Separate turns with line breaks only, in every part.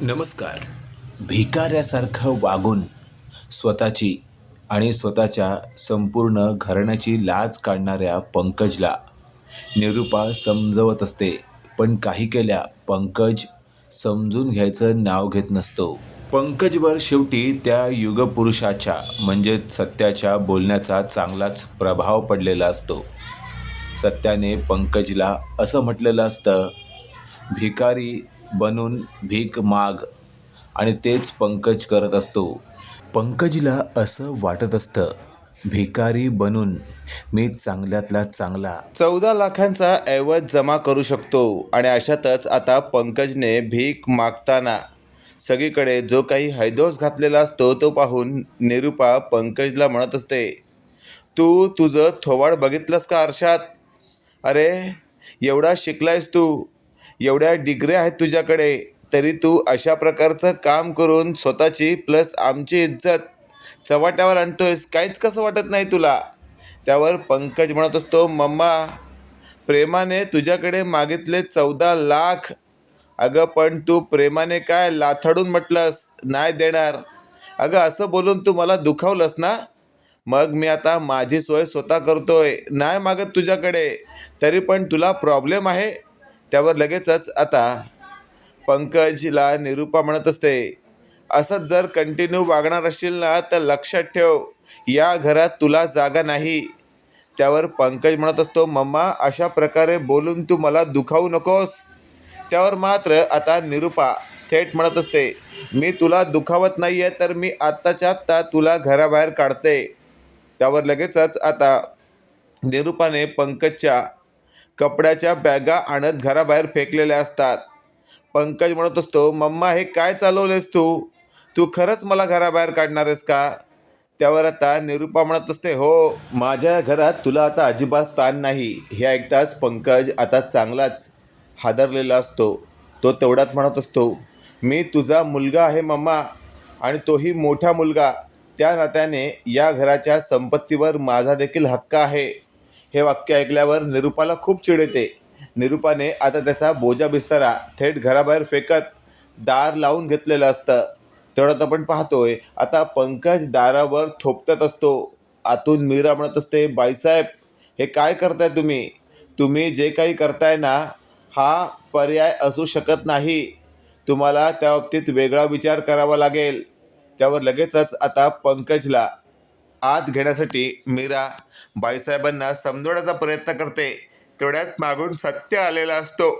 नमस्कार. भिकाऱ्यासारखं वागून स्वतःची आणि स्वतःच्या संपूर्ण घराण्याची लाज काढणाऱ्या पंकजला निरूपा समजवत असते पण काही केल्या पंकज समजून घ्यायचं नाव घेत नसतो. पंकजवर शेवटी त्या युगपुरुषाच्या म्हणजे सत्याच्या बोलण्याचा चांगलाच प्रभाव पडलेला असतो. सत्याने पंकजला असं म्हटलेलं असतं भिकारी बनून भीक माग आणि तेच पंकज करत असतो. पंकजला असं वाटत असतं भिकारी बनून मी चांगल्यातला चांगला.
चौदा लाखांचा ऐवज जमा करू शकतो आणि अशातच आता पंकजने भीक मागताना सगळीकडे जो काही हैदोस घातलेला असतो तो पाहून निरूपा पंकजला म्हणत असते तू तुझं थोवाड बघितलंस का आरशात? अरे एवढा शिकलायस तू. एवढ्या डिग्र्या आहेत तुझ्याकडे तरी तू अशा प्रकारचं काम करून स्वतःची प्लस आमची इज्जत चव्हाट्यावर आणतोयस काहीच कसं वाटत नाही तुला? त्यावर पंकज म्हणत असतो मम्मा प्रेमाने तुझ्याकडे मागितले चौदा लाख. अगं पण तू प्रेमाने काय लाथडून म्हटलंस? नाही देणार. अगं असं बोलून तू मला दुखावलंस ना? मग मी आता माझी सोय स्वतः करतोय. नाही मागत तुझ्याकडे. तरी पण तुला प्रॉब्लेम आहे? त्यावर लगेचच आता पंकजला निरूपा म्हणत असते असंच जर कंटिन्यू वागणार असशील ना तर लक्षात ठेव या घरात तुला जागा नाही. त्यावर पंकज म्हणत असतो मम्मा अशा प्रकारे बोलून तू मला दुखावू नकोस. त्यावर मात्र आता निरूपा थेट म्हणत असते मी तुला दुखावत नाही आहे तर मी आत्ताच्या आत्ता तुला घराबाहेर काढते. त्यावर लगेचच आता निरूपाने पंकजच्या कपड्याच्या बॅगा आणत घराबाहेर फेकलेल्या असतात. पंकज म्हणत असतो मम्मा हे काय चालवलेस तू? तू खरंच मला घराबाहेर काढणार आहेस का? त्यावर आता निरूपा म्हणत असते हो माझ्या घरात तुला आता अजिबात स्थान नाही. हे ऐकताच पंकज आता चांगलाच हादरलेला असतो. तो तेवढ्यात म्हणत असतो मी तुझा मुलगा आहे मम्मा आणि तोही मोठा मुलगा. त्या नात्याने या घराच्या संपत्तीवर माझा देखील हक्क आहे. हे वाक्य ऐकल्यावर निरूपाला खूप चिड येते. निरूपाने आता त्याचा बोजा बिस्तारा थेट घराबाहेर फेकत दार लावून घेतलेलं असतं. तेवढ्यात आपण पाहतोय आता पंकज दारावर थोपटत असतो. आतून मीरा म्हणत असते बाईसाहेब हे काय करताय तुम्ही? तुम्ही जे काही करताय ना हा पर्याय असू शकत नाही. तुम्हाला त्या बाबतीत वेगळा विचार करावा लागेल. त्यावर लगेचच आता पंकजला आत घेण्यासाठी मीरा बाईसाहेबांना समजवण्याचा प्रयत्न करते. तेवढ्यात मागून सत्य आलेला असतो.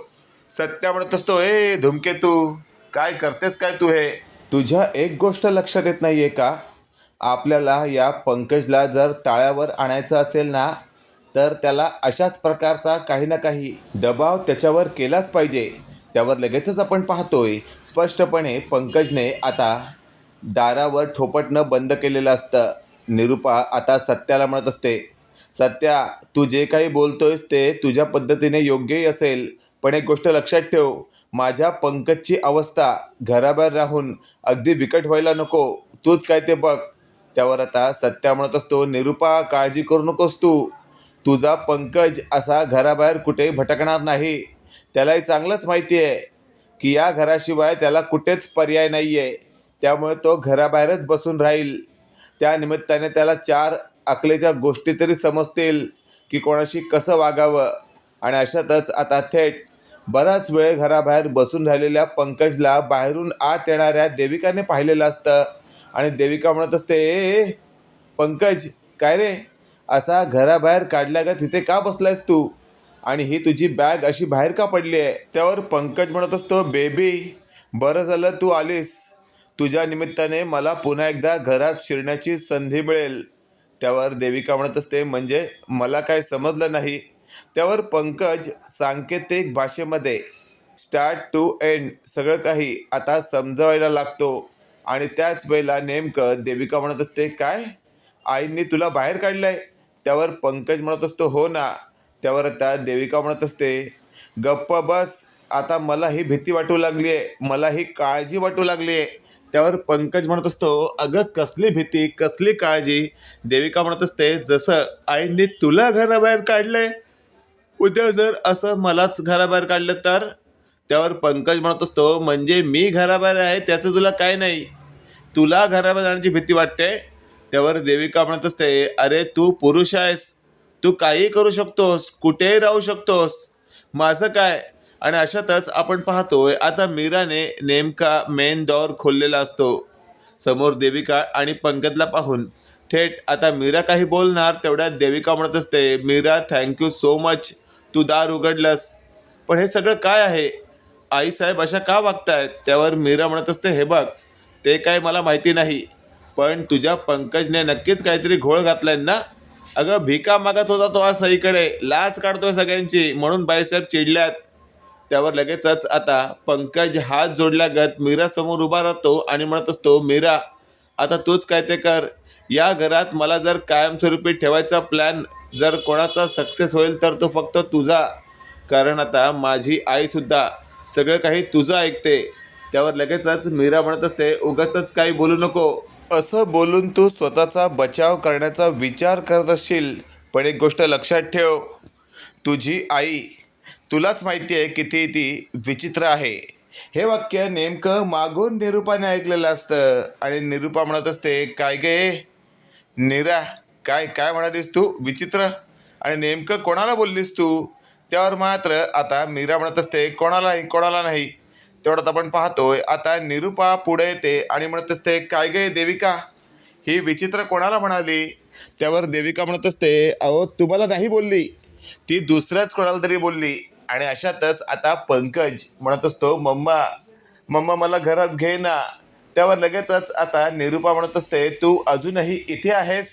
सत्य म्हणत असतो ए धुमकेतू काय करतेस काय तू हे? तुझ्या एक गोष्ट लक्षात येत नाही आहे का? आपल्याला या पंकजला जर ताळ्यावर आणायचं असेल ना तर त्याला अशाच प्रकारचा काही ना काही दबाव त्याच्यावर केलाच पाहिजे. त्यावर लगेचच आपण पाहतोय स्पष्टपणे पंकजने आता दारावर ठोपटणं बंद केलेलं असतं. निरूपा आता सत्याला म्हणत असते सत्या तू जे काही बोलतोयस ते तुझ्या पद्धतीने योग्यही असेल पण एक गोष्ट लक्षात ठेव माझ्या पंकजची अवस्था घराबाहेर राहून अगदी बिकट व्हायला नको तूच काय ते बघ. त्यावर आता सत्या म्हणत असतो निरूपा काळजी करू नकोस तू तुझा पंकज असा घराबाहेर कुठेही भटकणार नाही त्यालाही चांगलंच माहिती आहे की या घराशिवाय त्याला कुठेच पर्याय नाही आहे त्यामुळे तो घराबाहेरच बसून राहील त्या निमित्ताने त्याला चार अकलेच्या गोष्टी तरी समजतील की कोणाशी कसं वागावं. आणि अशातच आता थेट बराच वेळ घराबाहेर बसून राहिलेल्या पंकजला बाहेरून आत येणाऱ्या देविकाने पाहिलेलं असतं. आणि देविका म्हणत असते "ए, ए पंकज काय रे? असा घराबाहेर काढल्या का तिथे का बसलायस तू? आणि ही तुझी बॅग अशी बाहेर का पडली आहे? त्यावर पंकज म्हणत असतो बेबी बरं झालं तू आलीस. तुझ्या निमित्ताने मला पुन्हा एकदा घरात शिरण्याची संधी मिळेल. त्यावर देविका म्हणत असते म्हणजे मला काय समजलं नाही. त्यावर पंकज सांकेतिक भाषेमध्ये स्टार्ट टू एंड सगळं काही आता समजवायला लागतो. आणि त्याच वेळेला नेमकं देविका म्हणत असते काय? आईंनी तुला बाहेर काढलं आहे त्यावर पंकज म्हणत असतो हो ना. त्यावर आता देविका म्हणत असते गप्प बस. आता मला ही भीती वाटू लागली आहे मला ही काळजी वाटू लागली आहे त्यावर पंकज म्हणत असतो अगं कसली भीती कसली काळजी? देविका म्हणत असते जसं आईंनी तुला घराबाहेर काढलंय उद्या जर असं मलाच घराबाहेर काढलं तर? त्यावर पंकज म्हणत असतो म्हणजे मी घराबाहेर आहे त्याचं तुला काय नाही? तुला घराबाहेर जाण्याची भीती वाटते? त्यावर देविका म्हणत असते अरे तू पुरुष आहेस तू काही करू शकतोस कुठेही राहू शकतोस. माझं काय? आणि अशातच आपण पाहतोय आता मीराने नेमका मेन दौर खोललेला असतो समोर देविका आणि पंकजला पाहून. थेट आता मीरा काही बोलणार तेवढ्यात देविका म्हणत असते Meera thank you so much तू दार उघडलंस. पण हे सगळं काय आहे? आईसाहेब अशा का वागतायत? त्यावर मीरा म्हणत असते हे बघ ते काय मला माहिती नाही पण तुझ्या पंकजने नक्कीच काहीतरी घोळ घातलाय ना? अगं भिका मागत होता तो आज सईकडे लाच काढतोय सगळ्यांची म्हणून बाईसाहेब चिडल्यात. त्यावर लगेचच आता पंकज हात जोडल्यागत मीरा समोर उभा राहतो आणि म्हणत असतो मीरा आता तूच काय ते कर. या घरात मला जर कायमस्वरूपी ठेवायचा प्लॅन जर कोणाचा सक्सेस होईल तर तो फक्त तुझा. कारण आता माझी आईसुद्धा सगळं काही तुझं ऐकते. त्यावर लगेचच मीरा म्हणत असते उगाच काही बोलू नको. असं बोलून तू स्वतःचा बचाव करण्याचा विचार करत असशील. पण एक गोष्ट लक्षात ठेव. तुझी आई तुलाच माहिती आहे किती ती विचित्र आहे. हे वाक्य नेमकं मागून निरूपाने ऐकलेलं असतं. आणि निरूपा म्हणत असते काय गे? निरा काय काय म्हणालीस तू? विचित्र? आणि नेमकं कोणाला बोललीस तू? त्यावर मात्र आता मीरा म्हणत असते कोणाला नाही कोणाला नाही. तेवढ्यात आपण पाहतोय आता निरूपा पुढे येते आणि म्हणत असते काय गे देविका? ही विचित्र कोणाला म्हणाली? त्यावर देविका म्हणत असते अहो तुम्हाला नाही बोलली. ती दुसऱ्याच कोणाला तरी बोलली. आणि अशातच आता पंकज म्हणत असतो मम्मा मम्मा मला घरात घे ना. त्यावर लगेचच आता निरूपा म्हणत असते तू अजूनही इथे आहेस?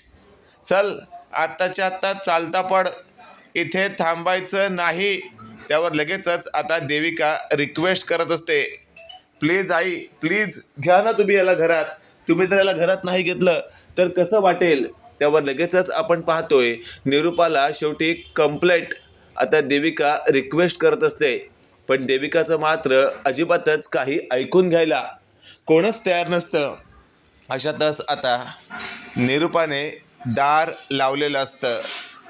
चल आत्ताच्या आत्ता चालता पड. इथे थांबायचं नाही. त्यावर लगेचच आता देविका रिक्वेस्ट करत असते प्लीज आई प्लीज घ्या ना तुम्ही याला घरात. तुम्ही जर याला घरात नाही घेतलं तर कसं वाटेल? त्यावर लगेचच आपण पाहतोय निरूपाला शेवटी कंप्लेंट आता देविका रिक्वेस्ट करत असते. पण देविकाचं मात्र अजिबातच काही ऐकून घ्यायला कोणच तयार नसतं. अशातच आता निरूपाने दार लावलेलं असतं.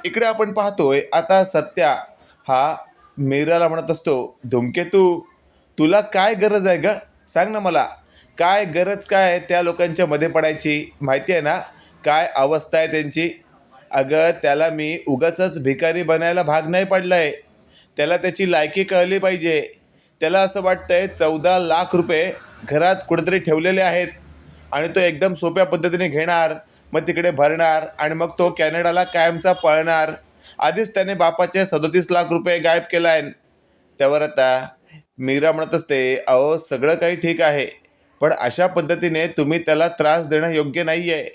इकडे आपण पाहतोय आता सत्या हा मीराला म्हणत असतो धुमकेतू तुला काय गरज आहे ग? सांग ना मला काय गरज काय आहे त्या लोकांच्या मध्ये पडायची? माहिती आहे ना? काय अवस्था आहे त्यांची? अगं त्याला मी उगाच भिकारी बनायला भाग नाही पडलाय. त्याला त्याची लायकी कळली पाहिजे. त्याला असं वाटतंय चौदा लाख रुपये घरात कुठेतरी ठेवलेले आहेत आणि तो एकदम सोप्या पद्धतीने घेणार मग तिकडे भरणार आणि मग तो कॅनडाला कायमचा पळणार. आधीच त्याने बापाचे सदोतीस लाख रुपये गायब केला आहे त्यावर आता मीरा म्हणत असते अहो सगळं काही ठीक आहे पण अशा पद्धतीने तुम्ही त्याला त्रास देणं योग्य नाही आहे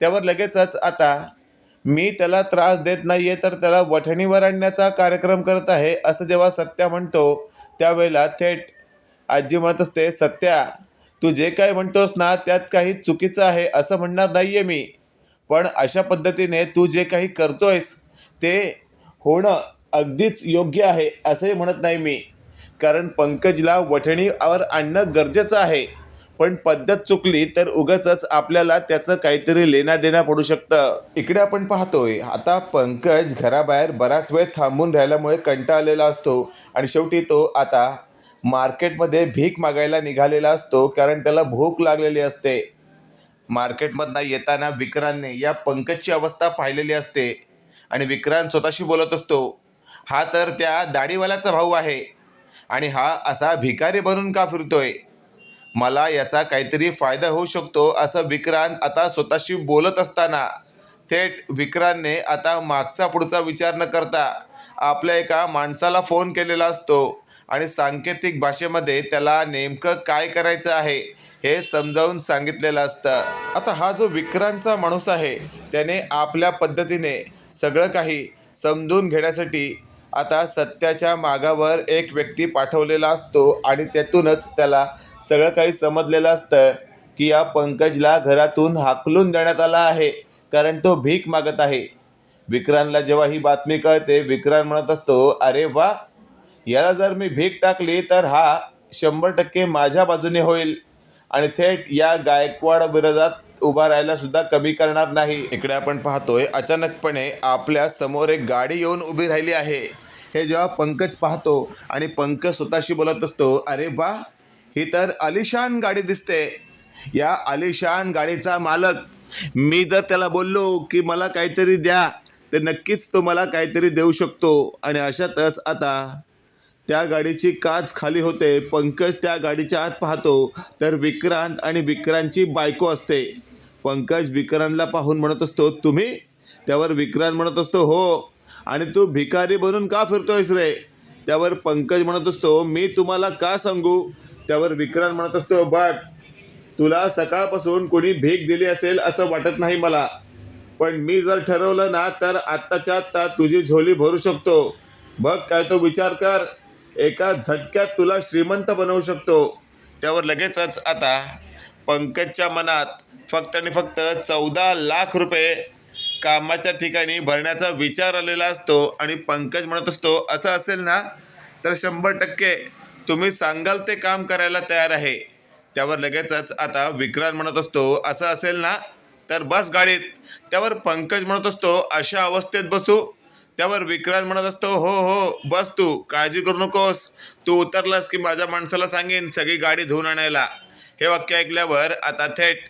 त्यावर लगेचच आता मी त्याला त्रास देत नाही आहे तर त्याला वठणीवर आणण्याचा कार्यक्रम करत आहे असं जेव्हा सत्या म्हणतो त्यावेळेला थेट आजी म्हणत असते सत्या तू जे काही म्हणतोस ना त्यात काही चुकीचं आहे असं म्हणणार नाही आहे मी. पण अशा पद्धतीने तू जे काही करतोयस ते होणं अगदीच योग्य आहे असंही म्हणत नाही मी. कारण पंकजला वठणीवर आणणं गरजेचं आहे. पण पद्धत चुकली तर उगाचच आपल्याला त्याचं काहीतरी लेना देना पडू शकतं. इकडे आपण पाहतोय आता पंकज घराबाहेर बराच वेळ थांबून राहिल्यामुळे कंटाळलेला असतो आणि शेवटी तो आता मार्केटमध्ये भीक मागायला निघालेला असतो कारण त्याला भूक लागलेली असते. मार्केटमधनं येताना विक्रांतने या पंकजची अवस्था पाहिलेली असते आणि विक्रांत स्वतःशी बोलत असतो हा तर त्या दाढीवाल्याचा भाऊ आहे आणि हा असा भिकारी बनून का फिरतोय? मला याचा काहीतरी फायदा होऊ शकतो असं विक्रांत आता स्वतःशी बोलत असताना. थेट विक्रांतने आता मागचा पुढचा विचार न करता आपल्या एका माणसाला फोन केलेला असतो आणि सांकेतिक भाषेमध्ये त्याला नेमकं काय करायचं आहे हे समजावून सांगितलेलं असतं. आता हा जो विक्रांतचा माणूस आहे त्याने आपल्या पद्धतीने सगळं काही समजून घेण्यासाठी आता सत्याच्या मागावर एक व्यक्ती पाठवलेला असतो आणि त्यातूनच त्याला सगळं काही समजलेलं असतं की या पंकजला घरातून हाकलून देण्यात आला आहे कारण तो भीक मागत आहे. विक्रांतला जेव्हा ही बातमी कळते विक्रांत म्हणत असतो अरे वा याला जर मी भीक टाकली तर हा शंभर टक्के माझ्या बाजूने होईल आणि थेट या गायकवाड विरोधात उभा राहायला सुद्धा कमी करणार नाही. इकडे आपण पाहतोय अचानकपणे आपल्यासमोर एक गाडी येऊन उभी राहिली आहे. हे जेव्हा पंकज पाहतो आणि पंकज स्वतःशी बोलत असतो अरे वा ही तर आलिशान गाडी दिसते. या आलिशान गाडीचा मालक मी जर त्याला बोललो की मला काहीतरी द्या तर नक्कीच तो मला काहीतरी देऊ शकतो. आणि अशातच आता त्या गाडीची काच खाली होते पंकज त्या गाडीच्या आत पाहतो. तर विक्रांत आणि विक्रांतची बायको असते. पंकज विक्रांतला पाहून म्हणत असतो तुम्ही? त्यावर विक्रांत म्हणत असतो हो. आणि तू भिकारी बनून का फिरतोयस रे? त्यावर पंकज म्हणत असतो मी तुम्हाला का सांगू? त्यावर विक्रांत म्हणत असतो बघ तुला सकाळपासून कोणी भीक दिली असेल असं वाटत नाही मला. पण मी जर ठरवलं ना तर आत्ताच्या आत्ता तुझी झोली भरू शकतो. बघ काय तो विचार कर. एका झटक्यात तुला श्रीमंत बनवू शकतो. त्यावर लगेचच आता पंकजच्या मनात फक्त आणि फक्त चौदा लाख रुपये कामाच्या ठिकाणी भरण्याचा विचार आलेला असतो आणि पंकज म्हणत असतो असं असेल ना तर शंभर टक्के तुम्ही सांगाल ते काम करायला तयार आहे. त्यावर लगेचच आता विक्रांत म्हणत असतो असं असेल ना? तर बस गाडीत. त्यावर पंकज म्हणत असतो अशा अवस्थेत बसू. त्यावर विक्रांत म्हणत असतो हो हो बस तू काळजी करू नकोस. तू उतरलास की माझ्या माणसाला सांगेन सगळी गाडी धुवून आणायला. हे वाक्य ऐकल्यावर आता थेट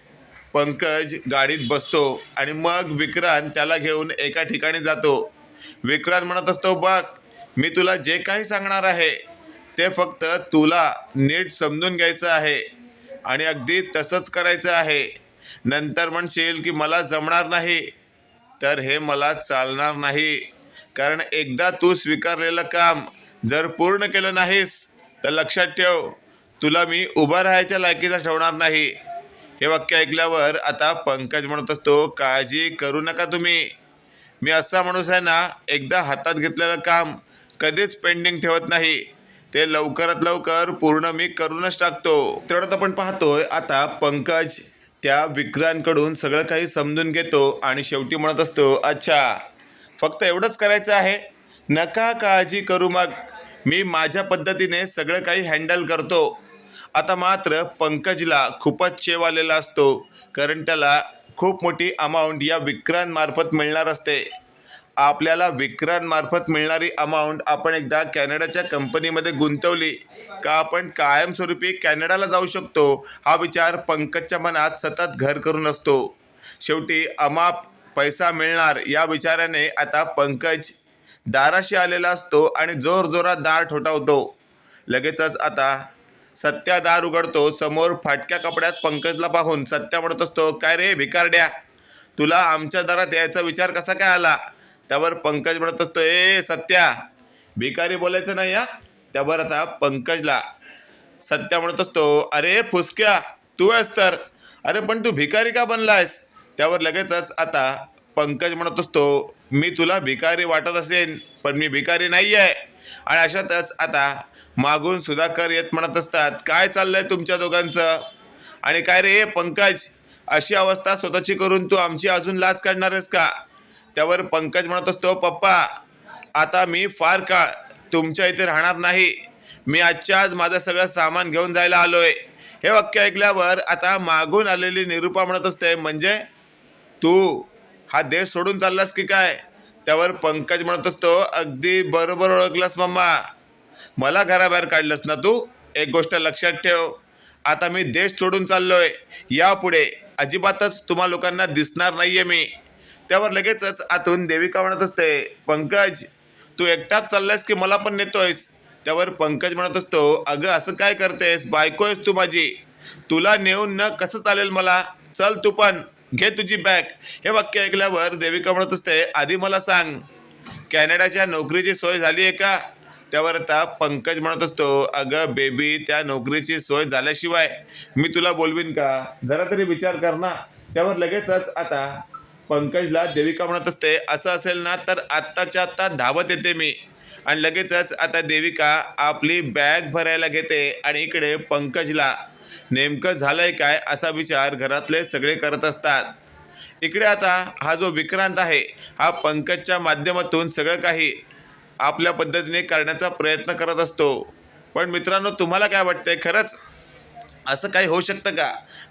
पंकज गाडीत बसतो आणि मग विक्रांत त्याला घेऊन एका ठिकाणी जातो. विक्रांत म्हणत असतो बघ मी तुला जे काही सांगणार आहे ते फक्त तुला नीट समजून घ्यायचं आहे. आणि अगदी तसंच करायचं आहे. नंतर म्हणशील की मला जमणार नाही. तर हे मला चालणार नाही. कारण एकदा तू स्वीकारलेलं काम जर पूर्ण केलं नाहीस तर लक्षात ठेव तुला मी उभा राहायच्या लायकीचा ठेवणार नाही. हे वाक्य ऐकल्यावर आता पंकज म्हणत असतो काळजी करू नका तुम्ही. मी असा माणूस आहे ना एकदा हातात घेतलेलं काम कधीच पेंडिंग ठेवत नाही. ते लवकरात लवकर पूर्ण मी करूनच टाकतो. तेवढ्यात आपण पाहतोय आता पंकज त्या विक्रांतकडून सगळं काही समजून घेतो आणि शेवटी म्हणत असतो अच्छा फक्त एवढंच करायचं आहे? नका काळजी करू मग. मी माझ्या पद्धतीने सगळं काही हँडल करतो. आता मात्र पंकजला खूपच चेव आलेला असतो कारण त्याला खूप मोठी अमाऊंट या विक्रांतमार्फत मिळणार असते. आपल्याला विक्रांमार्फत मिळणारी अमाऊंट आपण एकदा कॅनडाच्या कंपनीमध्ये गुंतवली का आपण कायमस्वरूपी कॅनडाला जाऊ शकतो? हा विचार पंकजच्या मनात सतत घर करून असतो. शेवटी अमाप पैसा मिळणार या विचाराने आता पंकज दाराशी आलेला असतो आणि जोरजोरात दार ठोठावतो. लगेचच आता सत्या दार उघडतो समोर फाटक्या कपड्यात पंकजला पाहून सत्या म्हणत असतो काय रे भिकारड्या तुला आमच्या दारात यायचा विचार कसा काय आला? त्यावर पंकज म्हणत असतो ए सत्या. भिकारी बोलायचं नाही या त्यावर आता पंकजला सत्या म्हणत असतो अरे फुसक्या तू आहेस तर. अरे पण तू भिकारी का बनलायस? त्यावर लगेचच आता पंकज म्हणत असतो मी तुला भिकारी वाटत असेन पण मी भिकारी नाही आहे आणि अशातच आता मागून सुधाकर येत म्हणत असतात काय चाललंय तुमच्या दोघांचं? आणि काय रे पंकज अशी अवस्था स्वतःची करून तू आमची अजून लाच काढणार आहेस का? त्यावर पंकज म्हणत असतो पप्पा आता मी फार काळ तुमच्या इथे राहणार नाही. मी आजच्या आज माझं सगळं सामान घेऊन जायला आलोय. हे वाक्य ऐकल्यावर आता मागून आलेली निरूपा म्हणत असते म्हणजे तू हा देश सोडून चाललास की काय? त्यावर पंकज म्हणत असतो अगदी बरोबर ओळखलास मम्मा. मला घराबाहेर काढलंस ना तू? एक गोष्ट लक्षात ठेव. आता मी देश सोडून चाललोय. यापुढे अजिबातच तुम्हा लोकांना दिसणार नाहीये मी. त्यावर लगेचच आतून देविका म्हणत असते पंकज तू एकटाच चाललायस की मला पण नेतोयस? त्यावर पंकज म्हणत असतो अगं असं काय करतेस? बायको आहेस तू माझी. तुला नेऊन न कसं चालेल मला? चल तू पण घे तुझी बॅग. हे वाक्य ऐकल्यावर देविका म्हणत असते आधी मला सांग कॅनडाच्या नोकरीची सोय झाली आहे का? त्यावर आता पंकज म्हणत असतो अगं बेबी त्या नोकरीची सोय झाल्याशिवाय मी तुला बोलवीन का? जरा तरी विचार कर ना. त्यावर लगेचच आता पंकजला देविका म्हणत असते असं असेल ना तर आत्ताच्या आत्ता धावत येते मी. आणि लगेचच आता देविका आपली बॅग भरायला घेते आणि इकडे पंकजला नेमकं झालंय काय? असा विचार घरातले सगळे करत असतात. इकडे आता हा जो विक्रांत आहे हा पंकजच्या माध्यमातून सगळं काही आपल्या पद्धतीने करण्याचा प्रयत्न करत असतो. पण मित्रांनो तुम्हाला काय वाटतंय खरंच? असं काही होऊ शकतं का?